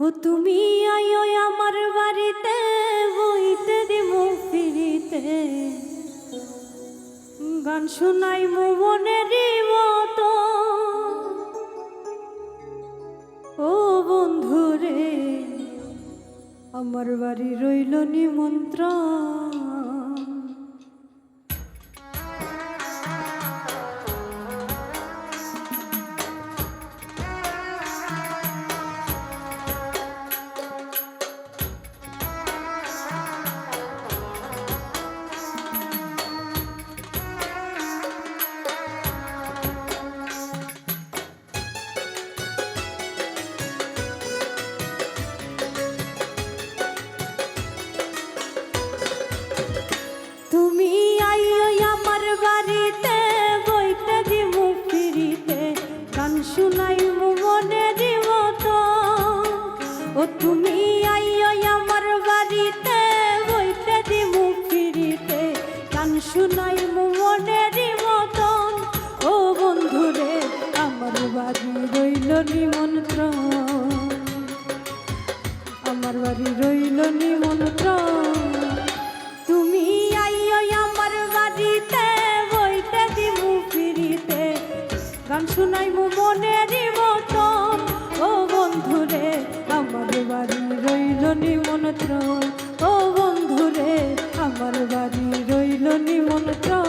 ও তুমি আয়ো আমার বাড়িতে, বইতে দিব ফিরিতে। গান শোনাই মনের মতো। ও বন্ধু রে আমার বাড়ি রইল নিমন্ত্রণ। নিমন্ত্রণ। আমার বাড়ি রইল নিমন্ত্রণ। তুমি আইও আমার বাড়িতে, বইতে দিমু ফিরিতে। গান শুনাইমু মনের মতন। ও বন্ধুরে, আমার বাড়ি রইল নিমন্ত্রণ। ও বন্ধুরে, আমার বাড়ি রইল নিমন্ত্রণ।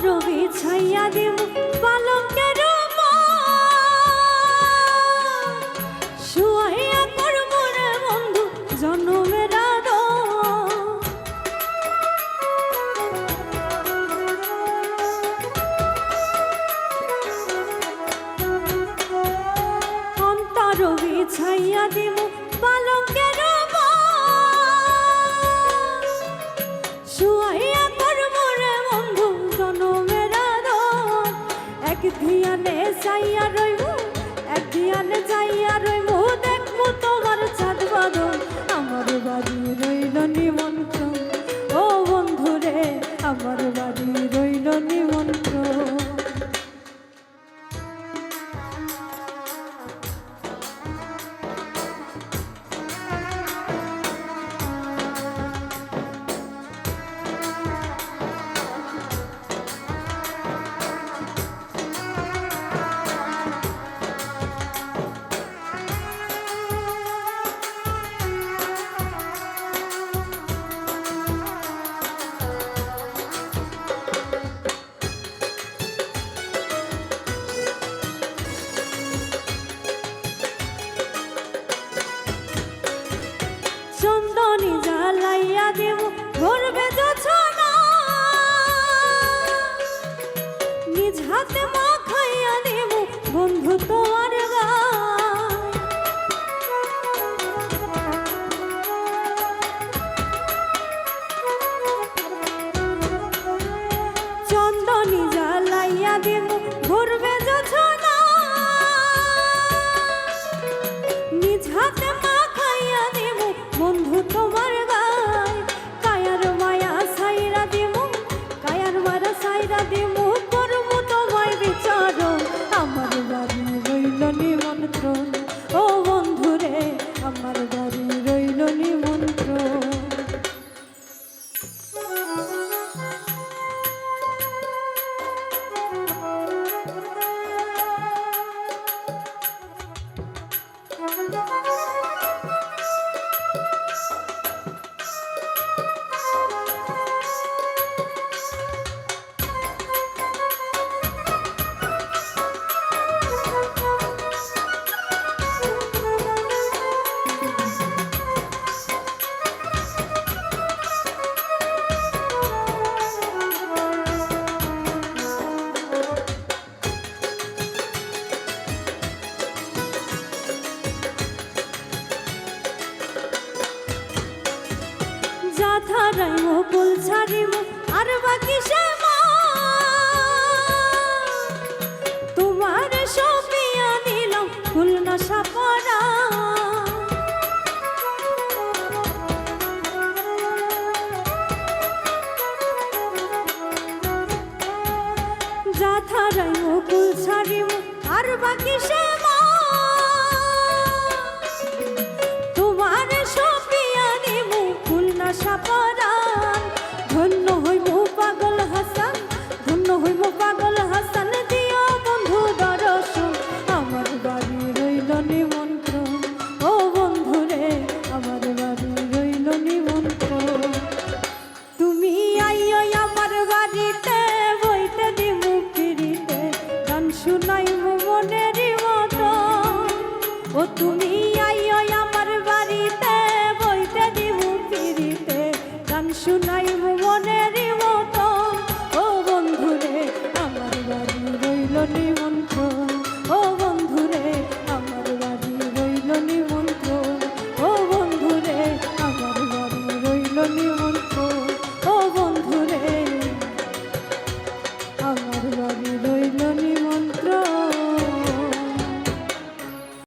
অন্তর বিছাইয়া দেব পালকের জ্বালাইয়া দেব ভরবে যোছনা নিজ হাতে মাখাইয়া ধারায় মুকুল ছাড়িব, আর বাকি সে তোমার সপিয়া নিলাম ফুল নশা পরা যা ধারায় মুকুল ছাড়িব, আর বাকি সে গান শুনাই মনের